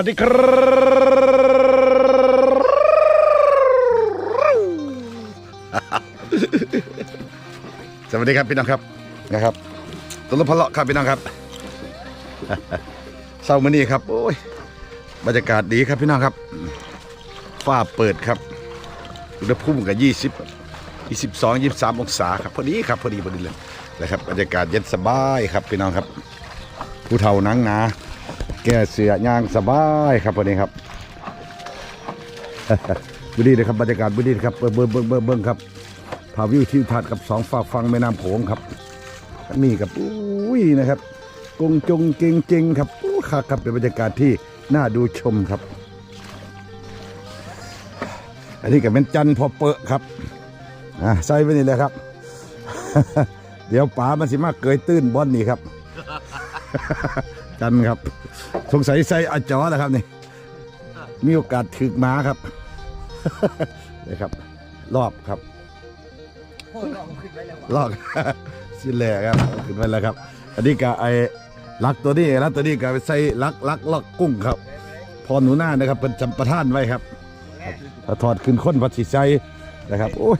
สวัสดีครับสวัสดีครับพี่น้องครับนะครับตุลพละครับพี่น้องครับเศร้ามื้อนี้ครับ โอ้ยบรรยากาศดีครับพี่น้องครับฟ้าเปิดครับอุณหภูมิกับยี่สิบยี่สิบสองยี่สิบสามองศาครับพอดีครับพอดีพอดีเลยนะครับบรรยากาศเย็นสบายครับพี่น้องครับ ผู้เฒ่านังนา แก่เสือยางสบายครับวันนี้ครับบุรีเลยครับบรรยากาศบุรีครับเบิ้งเบิ้งเบิ้งเบิ้งเบิ้งครับพาวิวทิวทัศน์กับสองฝากฟังแม่น้ำโขงครับนี่ครับอุ้ยนะครับกงจงเก่งเจงครับอู้ค่ะครับเป็นบรรยากาศที่น่าดูชมครับ อันนี้ก็เป็นจันทร์พอเปอะครับอะใส่ไปนี่เลยครับ เดี๋ยวป๋ามันสิมากเกยตื้นบอนนี่ครับ จันครับ สงสัยใส่อาจอแล้วครับนี่ มีโอกาสถึกม้าครับ นะครับ รอบครับโอ้ยลองขึ้นไปแล้วว่ะรอบสิ้นแหล่ครับขึ้นไปแล้วครับ อันนี้ก็ไอ้ลักตัวนี้ลักตัวนี้ก็ไปใส่ลักลักลอกกุ้งครับ พอหนูหน้านะครับเป็นจำประท่านไว้ครับถ้าถอดขึ้นค้นพัดสิใส่นะครับโอ้ย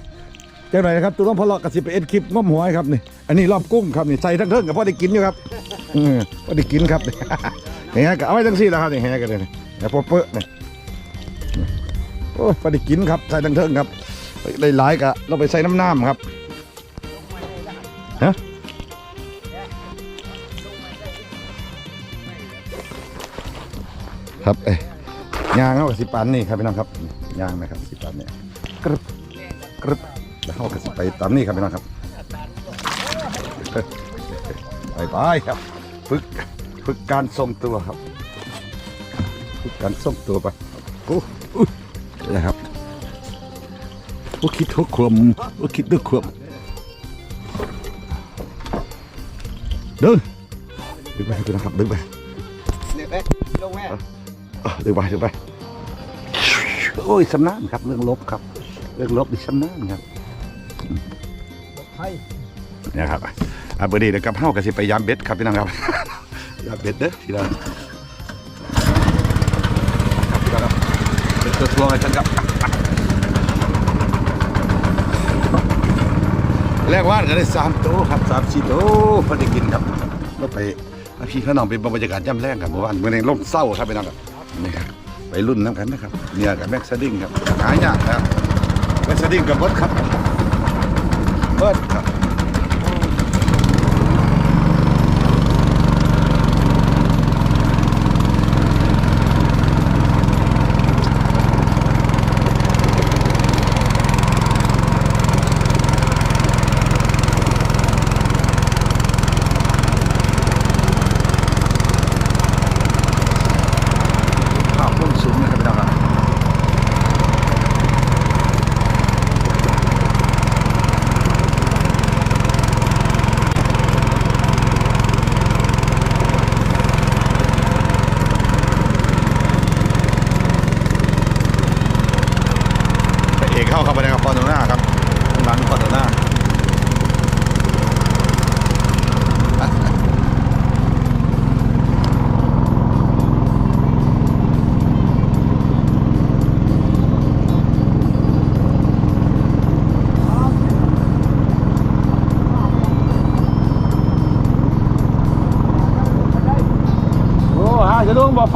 เจ้าหน่อยนะครับตัวต้องพอเลาะกระสิบไปเอ็ดคลิปง้มหัวให้ครับนี่ อันนี้รอบกุ้งครับนี่ใส่ทั้งเทิงกับพ่อได้กินอยู่ครับอืมพ่อได้กินครับนี่ฮะก็เอาไว้ทั้งสี่แล้วครับนี่แฮะกันเลยนี่แต่พอเปอะนี่โอ้ยพอได้กินครับใส่ทั้งเทิงครับได้หลายกะเราไปใส่น้ำน้ำครับฮะครับเอ้ยยางเอากับสิปันนี่ครับพี่น้องครับยางนะครับสิปันเนี่ยกรึบกรึบแล้วเอากับสิไปตามนี่ครับพี่น้องครับ ไปไปครับฝึกฝึกการทรงตัวครับฝึกการทรงตัวไปโอ้อุ๊ยนะครับโอ้คิดทุกความโอ้คิดทุกความเดินดึงไปพี่น้องครับดึงไปเนี่ยไปลงแม่อะดึงไปดึงไปโอ้ยสำนักครับเรื่องลบครับ เรื่องลบดิสำนักครับให้เนี่ยครับ อะเบอร์ดีเดี๋ยวกับเฮ้ากับสิไปยามเบ็ดครับพี่น้องครับยามเบ็ดเด้อพี่น้องครับพี่น้องครับเป็นตัวทัวร์กันครับแรกว่านก็ได้สามโต๊ะครับสามสี่โต๊ะพอได้กินครับแล้วไปพี่พี่น้องเป็นบรรยากาศย่ำแรงครับเมื่อวานเมื่อในร่มเศร้าครับพี่น้องครับนี่ครับไปรุ่นน้ำกันนะครับเนี่ยกับแม็กซ์สดิ้งครับหายากนะครับแม็กซ์สดิ้งกับเบิร์ดครับ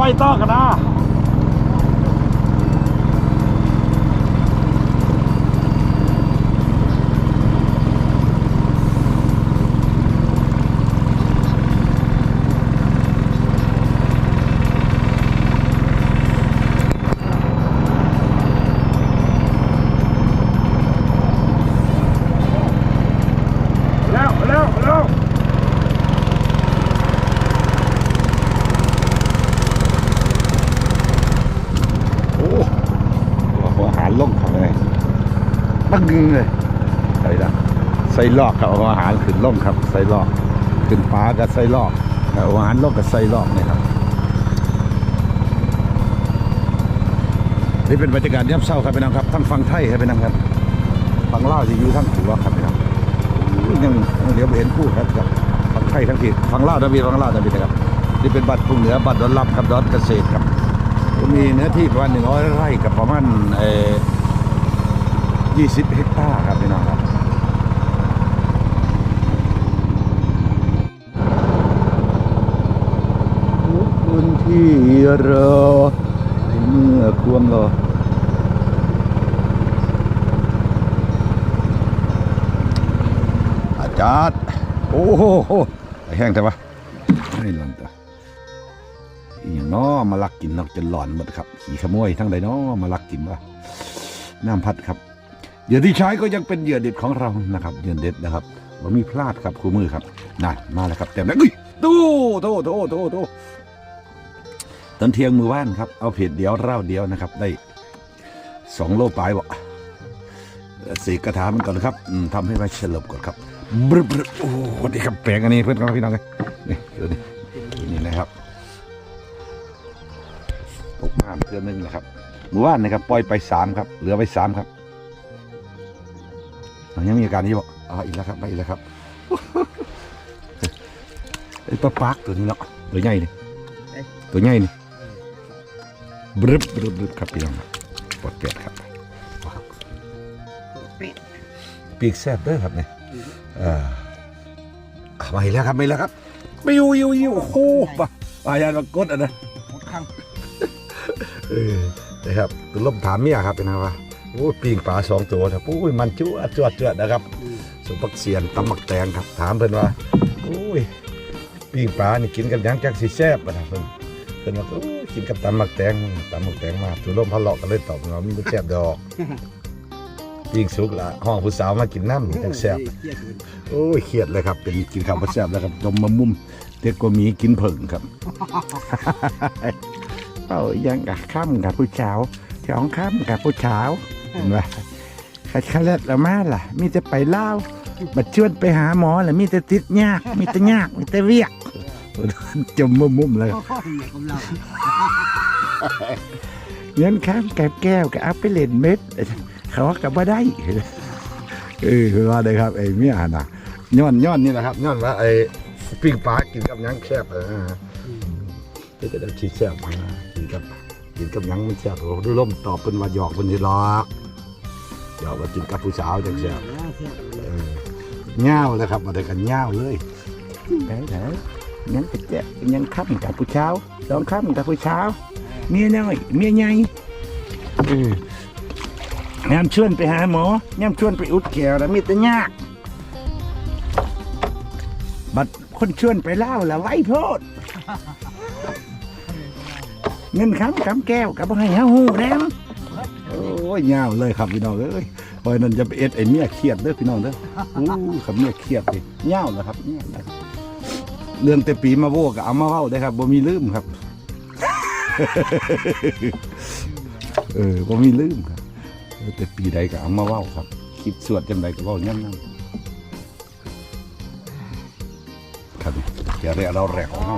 ไฟต้อกัน ส่ลอกครับเอาอาหารขึ้นล่งครับ ใส่ลอกขึ้นฟ้ากับใส่ลอกเอาอาหารล่งกับใส่ลอกเนี่ยครับนี่เป็นบรรยากาศย่ำเศร้าครับพี่น้องครับทั้งฟังไทยครับพี่น้องครับฟังล่าวที่อยู่ทั้งหัวครับพี่น้องยังเดี๋ยวไปเห็นคู่ครับครับฟังไทยทั้งทีฟังล่าวนะพี่ฟังล่าวนะพี่นะครับนี่เป็นบัตรภูเหนือบัตรดอนรับครับดอนเกษตรครับมีเนื้อที่ประมาณหนึ่งร้อยไร่กับประมาณเอ่อยี่สิบเฮกตาร์ครับพี่น้องครับ ที่รอในเมื่อควงรออาจารย์โอ้โหไอ้แห้งแต่ปะไม่หล่นตัวอีหยังน้อมาลักกินนอกจนหลอนหมดครับ ขี่ขโมยทั้งใดน้อมาลักกินวะน้ำพัดครับเหยื่อที่ใช้ก็ยังเป็นเหยื่อเด็ดของเรานะครับเหยื่อเด็ดนะครับว่ามีพลาดครับคู่มือครับนั่นมาแล้วครับเต็มแล้วอุ้ยตู้โตโตโตโต อนเที่ยงมือว่านครับ เอาเผ็ดเดียวเล่าเดียวนะครับ ได้สองโลปลายบ่สีกระถามันก่อนครับอืมทำให้มันเฉลบก่อนครับบรึบรึบโอ้โหนี่ครับแปลงอันนี้เพื่อนครับพี่น้องเลยนี่ดูนี่ดูนี่นะครับตกน้ำเพื่อนนึงนะครับมือว่านนะครับปล่อยไปสามครับ เหลือไปสามครับอะยังมีอาการนี้บ่อ๋ออีกแล้วครับไปอีกแล้วครับไอ้ปลาปักตัวนี้เนาะตัวใหญ่นี่ตัวใหญ่นี่ บรึบบรึบบรึบครับพี่น้องครับปลดเปียกครับเป็ดปีกแซบเด้อครับเนี่ยเอ่ามาอีกแล้วครับมาอีกแล้วครับปิวยิวยิวโอ้โหปะปายานมากดอะนะหมดข้างเออนะครับตัวลมถามเมียครับเป็นไงวะโอ้ยปีงปลาสองตัวนะโอ้ยมันจุ๊ดจวดจวดนะครับสุปักเสียนตำหมักแตงครับถามเพิ่นว่าโอ้ยปีงปลานี่กินกับหยังจักสิแซ่บอะนะเพิ่น เพิ่นว่าโอ้ยกินกับตำหมักแตงตำหมักแตงมาตัวลมพะเลาะกันเลยตอบว่ามันบ่แซ่บดอกปีงสุกละห้องผู้สาวมากินน้ำจังแซ่บเหี้ยเกินโอ้ยเครียดเลยครับ เป็นกินข้าวบ่แซ่บแล้วครับจมมามุ่มเด็กกว่ามีกินเผิ่งครับ เอายังกับข้ามกับผู้สาวสองข้ามกับผู้สาวเห็นไหมขัดขลัดละมาล่ะ มีแต่ไปเล่าวมาชวนไปหาหมอล่ะมีแต่ติดยาก มีแต่ยากมีแต่เวียก จมมามุมเลยโอ้โหเหี้ยของเราเงินข้ามกับแก้วกับอัพไปเล่นเม็ดเขาว่ากับว่าได้เออคือว่าได้ครับไอ้เมียน่ะย้อนย้อนนี่แหละครับย้อนว่าไอ้ปิ้งปลากินกับหยังแคบเออก็จะได้ชีแซ่บมากินกับกินกับหยังมันแซ่บโอ้ดูล่มตอบเป็นว่าหยอกเป็นสิหลอกหยอกว่ากินกับผู้สาวจังแซ่บเออเง่าวเลยครับมาได้กันเง่าวเลยได้ไหน ยังกระแจะยังค้ำกับผู้สาวสองค้ำกับผู้สาวเมียน้อยเมียใหญ่เออยามชวนไปหาหมอยามชวนไปอุดแก้วแล้วมีแต่ยาก บัดคนชวนไปเล่าละไว้โพดเงินคำคำแก้วกับให้เฮาหูแนมโอ้ยยาวเลยครับพี่น้องเอ้ยเพราะฉะนั้นจะไปเอ็ดไอ้เมียเครียดเด้อพี่น้องเด้ออู้ขับเมียเครียดเลยยาวเลยครับยาวเลย เรื่องแต่ปีมาโวกับเอามาเว้าได้ครับบ่มีลืมครับ เออบ่มีลืมครับเออแต่ปีใดก็เอามาเว้าครับ คิดสวดจังใดก็เว้าย่ำนั่นครับเดี๋ยวเรียกเราแรกของเฮา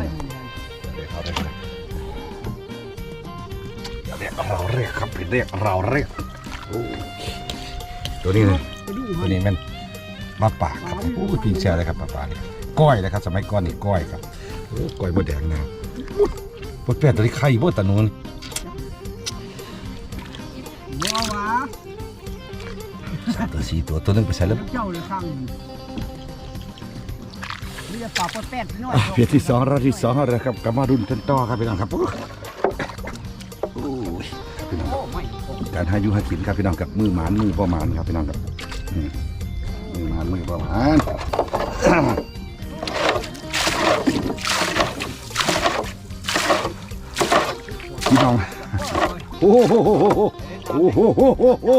เรียกเราแรกเดี๋ยวเรียกเราเรียกครับเรียกเราเรียกตัวนี้เลยตัวนี้มันปลาปากครับโอ้ยปีนแช่เลยครับปลาปากนี่ ก้อยนะครับ สมัยก่อนนี่ก้อยครับโอ้ก้อยบดแดงนะบดแปดตัวนี้ไข่บดตะนูนบัวหวาตัวสีตัวตัวนึงไปใส่แล้วเจ้าเลยข้างนี่จะปากปดแป้นน้อยอะเพียงที่สองรอบที่สองแล้วครับกลับมารุ่นต้นต่อครับพี่น้องครับโอ้ยโอ้ยพี่น้องโอ้ไม่การหาอยู่หากินครับพี่น้องกับมือหมานมือประมาณครับพี่น้องครับอืมมือหมานมือประมาณ น้อง โอ้โหโอ้โหโอ้โหโอ้โห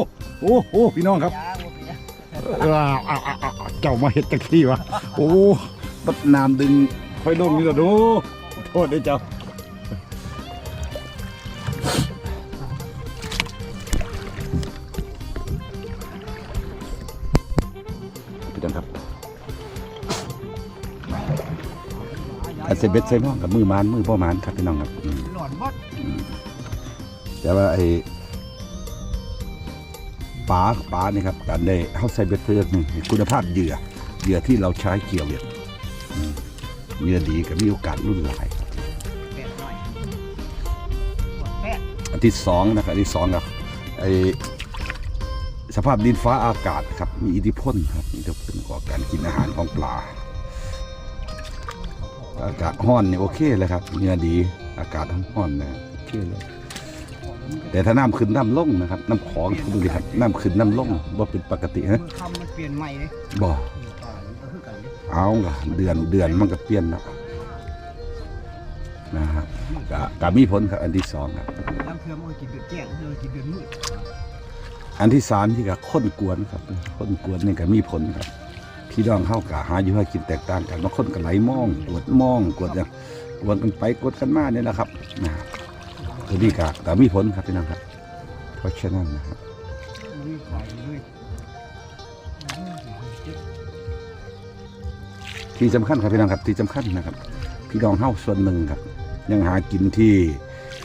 โอ้โหพี่น้องครับเป็นอ้าวอ้าวอ้าวอ้าวเจ้ามาเห็ดจักที่วะโอ้บัดน้ำดึงค่อยลงนี่ละดูโทษด้วยเจ้าพี่น้องครับอาเซเบ็ดเซมอกับมือมานมือพ่อมานครับพี่น้องครับหลอนหมด แต่ว่าไอ้ปลาปลานี่ครับการได้เข้าใส่เบ็ดเพื่อนี่คุณภาพเหยื่อเหยื่อที่เราใช้เกี่ยวเนี่ยอืมเนื้อดีกับมีโอกาสรุ่นหลายแป้นน้อยปดแป้นอันที่สองนะครับอันที่สองครับไอสภาพดินฟ้าอากาศครับมีอิทธิพลครับมีอิทธิพลต่อการกินอาหารของปลา อากาศห้อนนี่โอเคเลยครับเนื้อดีอากาศห้อนนะโอเคเลย แต่ถ้าน้ำขึ้นน้ำลงนะครับ น้ำของดูดิครับน้ำขึ้นน้ำลงบ่เป็นปกติฮะเมื่อคำมันเปลี่ยนใหม่เลยบ่ป่านี่ก็คือกันเลยเอาล่ะเดือนเดือนมันก็เปลี่ยนแล้วนะครับก็ก็มีผลครับอันที่สองครับน้ำเพื่อมันกินเดือดแจ้งเดือดกินเดือดมืดอันที่สามที่ก็ข้นกวนครับข้นกวนนี่ก็มีผลครับพี่น้องเข้ากะหาอยู่ให้กินแตกต่างกันบางคนก็ไหลมองกวดมองกวดอย่างกวดกันไปกวดกันมาเนี่ยนะครับนะครับ ตัวนี้ก็ก็มีผลครับพี่น้องครับ เพราะฉะนั้นนะครับที่สำคัญครับพี่น้องครับที่สำคัญนะครับ พี่น้องเฮาส่วนหนึ่งครับ ยังหากินที่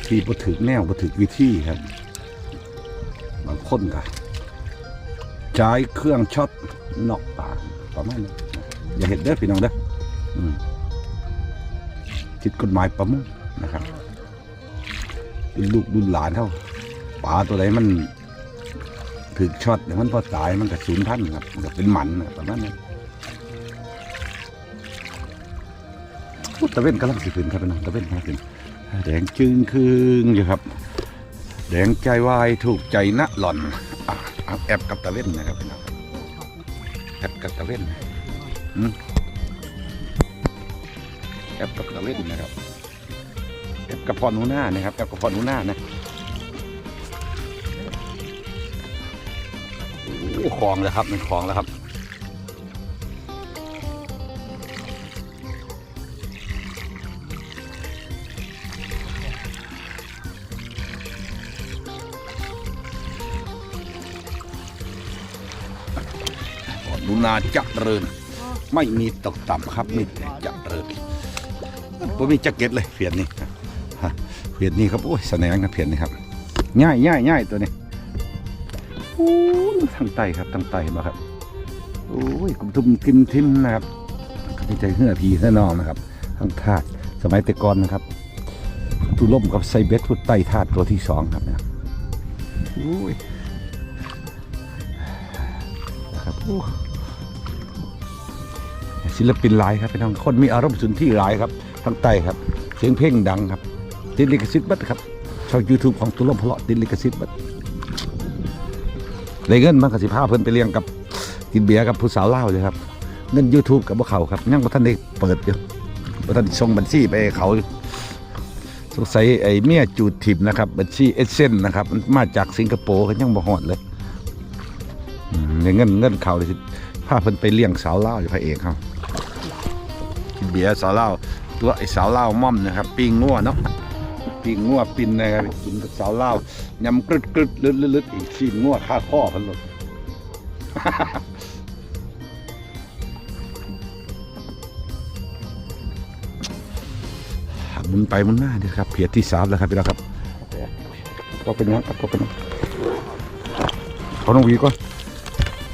ที่บ่ถึกแนวบ่ถึกวิธีครับ บางคนก็ใช้เครื่องช็อตนอกปากประมาณนี้อย่าเห็นเด้อพี่น้องเด้อผิดกฎหมายประมงนะครับ รุ่นลูกรุ่นหลานเท่าปลาตัวไหนมันถึกช็อตเนี่ยมันพอตายมันก็สูญพันธุ์ครับมันก็เป็นหมันนะครับประมาณนั้นตะเว้นกำลังสิขึ้นครับพี่น้องตะเว้นกำลังขึ้นแดงจึงคืงอยู่ครับ แดงใจวายถูกใจนะหล่อนแอบกับตะเว้นนะครับพี่น้องแอบกับตะเว้นแอบกับตะเว้นนะครับ แอบกับพรหนูน้านะครับแอบกับพรหนูน้านะโอ้คลองเลยครับเป็นคลองแล้วครับนูนาจะเริญไม่มีตกต่ำครับมีแต่จะเริญผมมีแจ็คเก็ตเลยเพียนนี่ เพียนนี่ครับโอ้ยแสนงนะเพียนนี่ครับง่ายง่ายง่ายตัวนี้โอ้ทั้งไตครับทั้งไตมาครับโอ้ยกุมทุมทิมทิมนะครับก็ไม่ใจเหื่อพีเหื่อนองนะครับทั้งธาตุสมัยแต่ก่อนนะครับตุล่มกับไซเบสพุดไตธาตุตัวที่สองครับนะโอ้ยนะครับโอ้ศิลปินหลายครับพี่น้องคนมีอารมณ์สุนที่หลายครับทางใต้ครับ เสียงเพลงดังครับ ติดลิขสิทธิ์บัดครับช่องยูทูบของตุลมพเลาะติดลิขสิทธิ์บัดเลเงินมากสิพาเพิ่นไปเลี้ยงกับกินเบียร์กับผู้สาวเล่าเลยครับเงิน YouTube กับพวกเขาครับยังบ่ทันได้เปิดอยู่บ่ทันได้ส่งบัญชีไปเขาสงสัยไอ้เมียจูดทิมนะครับ บัญชีเอเซนนะครับมันมาจากสิงคโปร์เขายังบ่ฮอดเลยเงินเงินเขาเลยสิพาเพิ่นไปเลี้ยงสาวเล่าอยู่พระเอกเขากินเบียร์สาวเล่าตัวไอ้สาวเล่าม่อมนะครับปิ้งงัวเนาะ ปิ้งงัวปินนะครับกินกับสาวเล่ายำกรึดกรึดลึดลึดอีกชิ้นงัวข้าข้อพันหลดมุนไปมุนมาเดี๋ยครับเพียรที่สามแล้วครับพี่น้องครับก็เป็นยังครับก็เป็นยังเขาต้องวีก่อน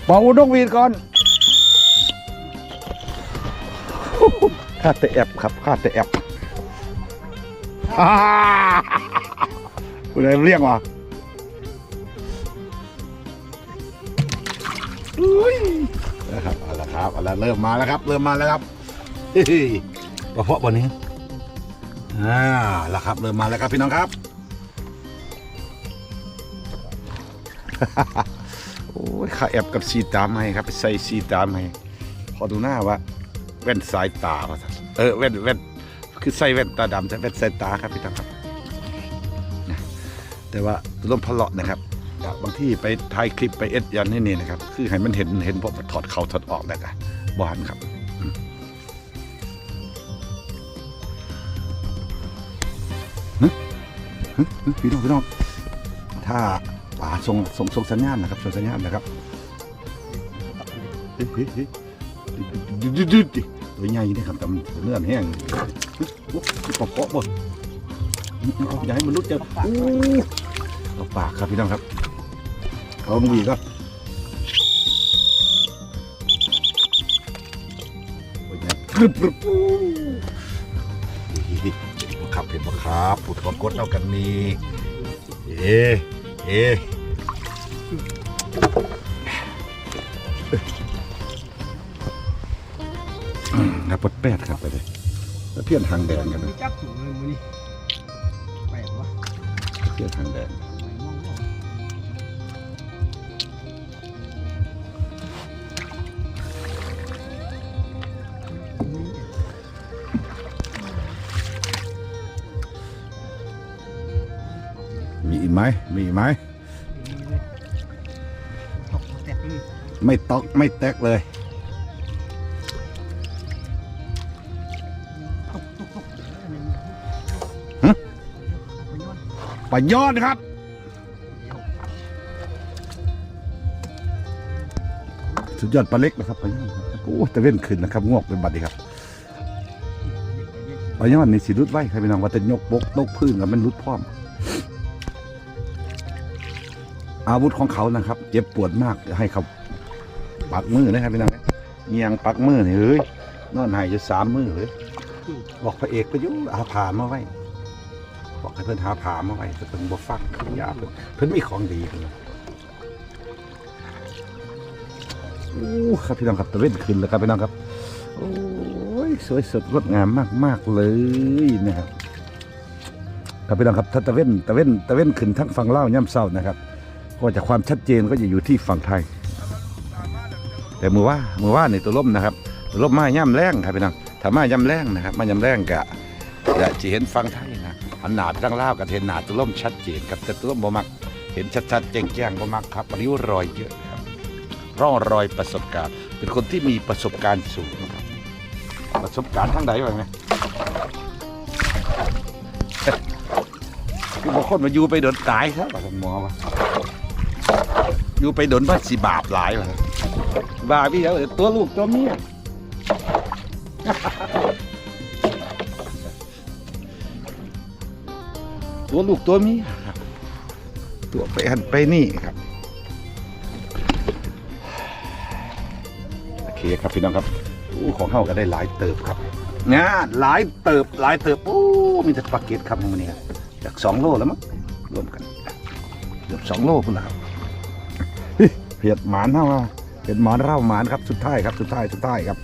เป่านกหวีก่อนข้าแต่แอบครับข้าแต่แอบ อ่าคุณอะไรเรียกวะอุ้ยนะครับเอาละครับเอาละเริ่มมาแล้วครับ เริ่มมาแล้วครับเฮ้ยกระเพาะบนนี้อ่าแล้วครับ เริ่มมาแล้วครับพี่น้องครับโอ้ยข้าแอบกับสีตามให้ครับไปใส่สีตามให้พอดูหน้าว่าแว่นสายตาว่าซั่นเออแว่นแว่น คือใส่แว่นตาดำแต่แว่นสายตาครับพี่ตังครับนะแต่ว่าร่มพะเลาะนะครับบางที่ไปถ่ายคลิปไปเอ็ดยันให้นี่นะครับ คือให้มันเห็นเห็นผมถอดเขาถอดออกแล้วกันบานครับอืมฮึฮึฮึพี่น้องพี่น้องถ้าป่าส่งส่งส่งสัญญาณนะครับส่งสัญญาณนะครับ ตัวใหญ่นี่ครับตำเนื้อแห้งปอกเกาะบ่อย่าให้มันุษย์เจอเอาปากครับพี่น้องครับเอาหวีก็โอ้ยกรึบกรึบโอ้เห็นบ่ครับเห็นบ่ครับผู้ถอดกดเอากันนี่เอ๊เอ๊ อืมครับปดแปดครับไปเลยแล้วเพี้ยนทางแดงกันนะจับสูงเลยมือนี่แปลกวะเพี้ยนทางแดงไม่มองว่ามือมีอีกไหมมีอีกไหมนี่เลยตกแตกเลยไม่ตอกไม่แตกเลย ปะยอดครับ สุดยอดปลาเล็กนะครับปลายอดโอ้แต่เว้นขึ้นนะครับงอกเป็นบัดดีครับปลายอดนี่สิรุดไว้ใครเป็นน้องว่าจะยกบกตกพื้นกับมันรุดพร้อม อาวุธของเขานะครับ เจ็บปวดมากให้เขาปักมือนะครับพี่น้องเงียงปักมือนี่เฮ้ยนอนหายจะสามมือเลยบอกพระเอกไปยุ่อาผามาไว้ ให้เพื่นหาผามาไว้แต่เพิ่นบ่ฟังอย่าเพิ่นเพิ่นมีของดีเพิ่นว่าโอ้ครับพี่น้องครับตะเวนขึ้นแล้วครับพี่น้องครับ โอ้ยสวยสดงดงามมากมากเลยนะครับครับพี่น้องครับถ้าตะเวนตะเวนตะเวนขึ้นทั้งฝั่งเล่าวย่ำเศร้านะครับ ก็จะความชัดเจนก็จะอยู่ที่ฝั่งไทย แต่มือว่ามือว่าในตัวล่มนะครับตัวล่มมาย่ำแรงครับพี่น้องถ้ามาย่ำแรงนะครับ มาย่ำแรงกะจะจะเห็นฝั่งไทย อันหนาดทั้งล่าวกับเห็นหนาตัวล่มชัดเจนครับแต่ตัวล่มบ่มัก เห็นชัดๆแจ้งๆบ่มักครับริ้วรอยเยอะครับร่องรอยประสบการณ์ เป็นคนที่มีประสบการณ์สูงครับประสบการณ์ทั้งใดวะไงคือบางคนมาอยู่ไปโดนตายครับว่าหมอวะอยู่ไปโดนว่าสิบาปหลายวะบาปพี่เดียวเดี๋ยวตัวลูกตัวเมีย ตัวลูกตัวเมียครับตัวไปหันไปนี่ครับโอเคครับพี่น้องครับอู้ของเข้าก็ได้หลายเติบครับงาหลายเติบหลายเติบโอ้มีแต่ปลาเก็ตครับในมันนี้ครับจากสองโลแล้วมั้งรวมกันเกือบสองโลคุณละครับเฮ้ยเพียดหมานเท่าว่าเพียดหมานเท่าหมานครับสุดท้ายครับสุดท้ายสุดท้ายครับ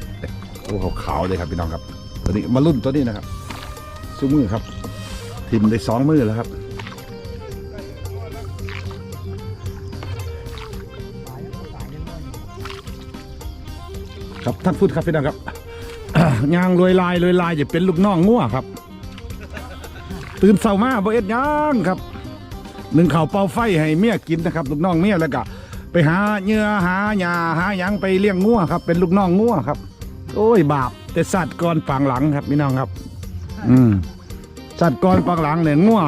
โอ้ขาวเลยครับพี่น้องครับตัวนี้มารุ่นตัวนี้นะครับซุ้มือครับ ทิมได้สองมือแล้วครับครับท่านพูดครับพี่น้องครับยางรวยลายรวยลายจะเป็นลูกน้องงัวครับ ตื่นเช้ามาบ่เอ็ดยังครับหนึ่งเข่าเป่าไฟให้เมียกินนะครับ ลูกน้องเมียแล้วก็ไปหาเหยื่อหาหญ้าหาหยังไปเลี้ยงงัวครับ เป็นลูกน้องงัวครับ โอ้ยบาปแต่สัตว์ก่อนฝังหลังครับพี่น้องครับ อืม สัตว์ก่อนฝังหลังเนี่ยงัว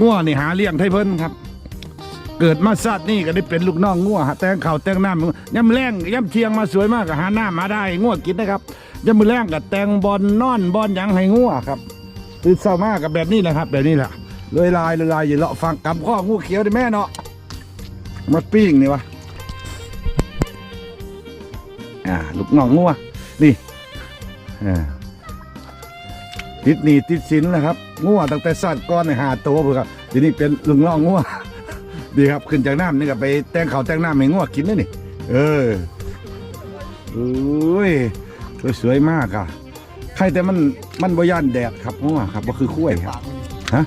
งัวนี่หาเลี้ยงไทเพิ่นครับ เกิดมาสัตว์นี่ก็ได้เป็นลูกน้องงัวแต่งเข้าแต่งหน้ำย่ำแรงย่ำเทียงมาสวยมากก็หาหน้ามาได้งัวกินนะครับย่ำมือแรงกับแต่งบอลนอนบอลหยังให้งัวครับตื่นเช้ามากกับแบบนี้แหละครับ แบบนี้แหละเลยลายเลยลายอย่าเลาะฟังกำข้องูเขียวได้แม่เนาะมาปิ้งนี่วะอ่าลูกน้องงัวนี่อ่า ติดหนีติดสินนะครับงัวตั้งแต่สัตว์ก้อนในหาโตเพื่อทีนี้เป็นลุงน้องงัวดีครับขึ้นจากน้ำนี่ก็ไปแต่งเขาแต่งน้ำให้งัวกินเลยนี่เออโอ้ยสวยมากอะใครแต่มันมันบย่านแดดครับงัวครับก็คือคุ้ยครับฮะ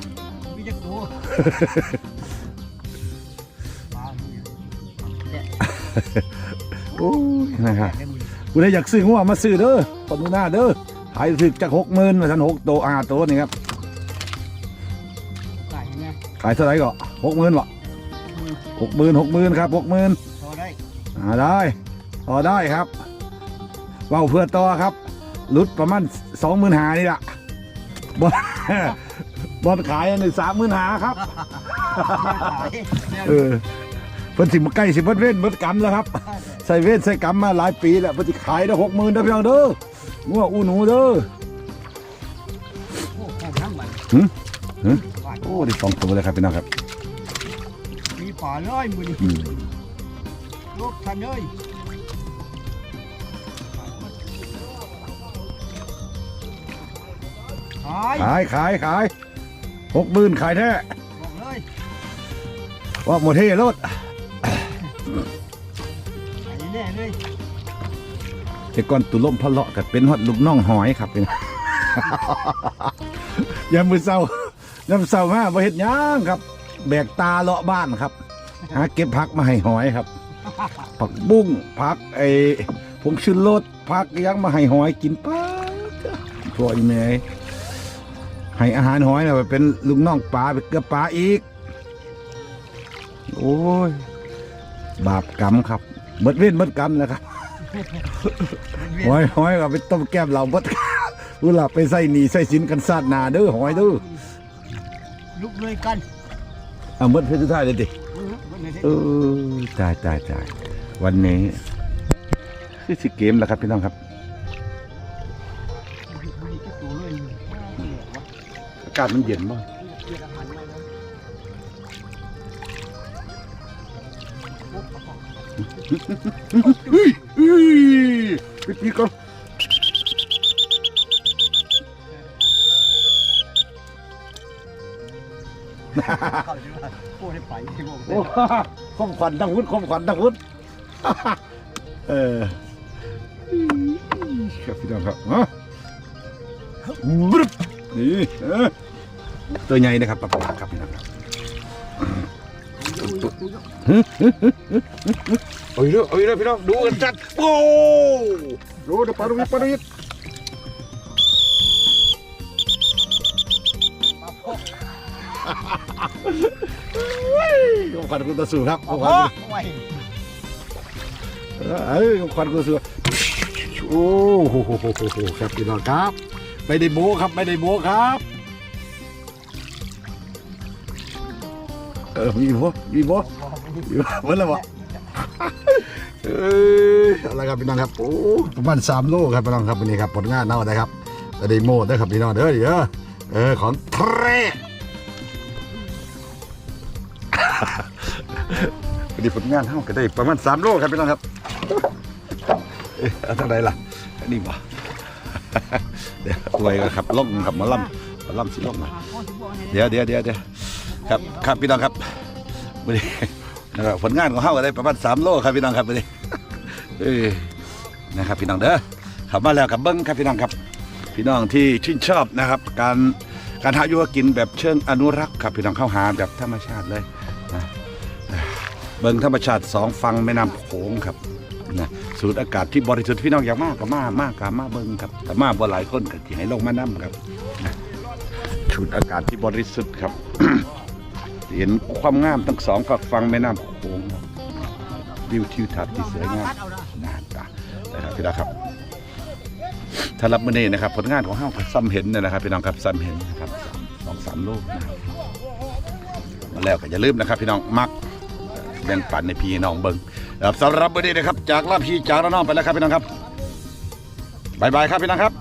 โอ้ยนะครับแตกได้มือกูได้อยากซื้องัวมาซื้อเด้อปนุนาเด้อ ขายถึกจากหกหมื่นมาทันหกโตอาโตนี่ครับตายเนี่ยขายเท่าไหร่ก็หกหมื่นวะหกหมื่นหกหมื่นครับหกหมื่นพอได้อ่าได้ต่อได้ครับเว้าเพื่อต่อครับหลุดประมาณสองหมื่นหานี่ละบอลบอลขายอันนี้สามหมื่นหาครับตายเนี่ยเออเพิ่นสิมาใกล้สิเพิ่นเว้นเพิ่นกำแล้วครับ ใส่เว้นใส่กำมาหลายปีแล้วเพิ่นสิขายได้หกหมื่นเด้อพี่น้องเด้อ งัวอูหนูเด้อโอ้ของน้ำมันหึหึหวานโอ้ได้สองตัวเลยครับพี่น้องครับมีป่าเลยมือนี่อืมลูกทันเลยขายขายขายขายหกหมื่นขายแท้บอกเลยว่าหมดเท่รถไปแน่เลย แต่ก่อนตุล่มพะเลาะกับเป็นฮอดลูกน้องหอยครับเป็นยามมือเศร้ายามเศร้ามาบ่เฮ็ดหยังครับ แบกตาเลาะบ้านครับ หาเก็บผักมาให้หอยครับ ผักบุ้งผักไอ้ผงชูรสผักยังมาให้หอยกินป้าตัวอีแม่ให้อาหารหอยน่ะเป็นลูกน้องปลาไปเกือบปลาอีก โอ้ย บาปกรรมครับเบิดเว้นเบิดกรรมนะครับ หอยหอยก็ไปต้มแก้มเราเบิดอุหลับไปใส่หนีใส่สินกันซาดหนาเด้อหอยเด้อลุกเลยกันอะเบิดเพชรสุดท้ายเลยดิเออวันไหนเออตายตายตายวันนี้คือสิเกมแล้วครับพี่น้องครับวันนี้จะตัวเลยเหนื่อยวะอากาศมันเย็นมาก โหอุ้ยปิดปีก่อนเข้าใจว่าโอ้ได้ไปที่บอกโอ้คมขวัญทั้งวุ้นคมขวัญทั้งวุ้นเออครับพี่น้องครับฮะบรึบนี่เออตัวใหญ่นะครับปลาปลาครับพี่น้องครับ เอาอีกแล้วเอาอีกแล้วพี่น้องดูกันจัดโอ้ดูเดี๋ยวปลาดุกปลาดุกขวัญคุณตาสูครับขโอ้วัญโหคุณไว้เอ้ยขวัญคุณตาสูโอ้โหครับพี่น้องครับ ไม่ได้โม้ครับไม่ได้โม้ครับเออมีโม้มีโม้มีโม้เหมือนแล้วบ่เอ้ ยอะไรครับพี่น้องครับโอ้ประมาณสามโลครับพี่น้องครับวันนี้ครับผลงานเน่านะครับแต่ได้โม่ได้ครับพี่น้องเด้อเดี๋ยวเออของแท้วันนี้ผลงานเท่าก็ได้ประมาณสามโลครับพี่น้องครับเอ๊ะเอาเท่าไหรล่ะนนี้บ่เดี๋ยวอวยกันครับล่องครับมาล่ำมาล่ำสิล่องมาเดี๋ยวเดี๋ยวเดี๋ยวเดี๋ยวครับครับพี่น้องครับวันนี้นะครับผลงานของเฮาก็ได้ประมาณสามโลครับพี่น้องครับวันนี้ เออนะครับพี่น้องเด้อขับมาแล้วกับเบิ้งครับพี่น้องครับ พี่น้องที่ชื่นชอบนะครับ การการหาอยู่หากินแบบเชิงอนุรักษ์ครับพี่น้องเข้าหาแบบธรรมชาติเลยนะเบิ้งธรรมชาติสองฝั่งแม่น้ำโขงครับนะสูดอากาศที่บริสุทธิ์พี่น้องอยากมากก็มากมากก็มาเบิ้งครับแต่มากบ่หลายคนก็ที่ให้ลงมาน้ำครับนะสูดอากาศที่บริสุทธิ์ครับ เห็นความงามทั้งสองฝั่งฝั่งแม่น้ำโขงครับ วิวทิวทัศน์ที่สวยงามเอาละนานตานะครับพี่น้องครับถ้ารับมือนี้นะครับ ผลงานของห้างซ้ำเห็นนะครับพี่น้องครับซ้ำเห็นนะครับสองสามลูกนะครับมาแล้วก็อย่าลืมนะครับ พี่น้องมักแบ่งปันในพี่น้องเบิ้งสำหรับมือนี้นะครับ จากลาพี่จากละน้องไปแล้วครับพี่น้องครับบายบายครับพี่น้องครับ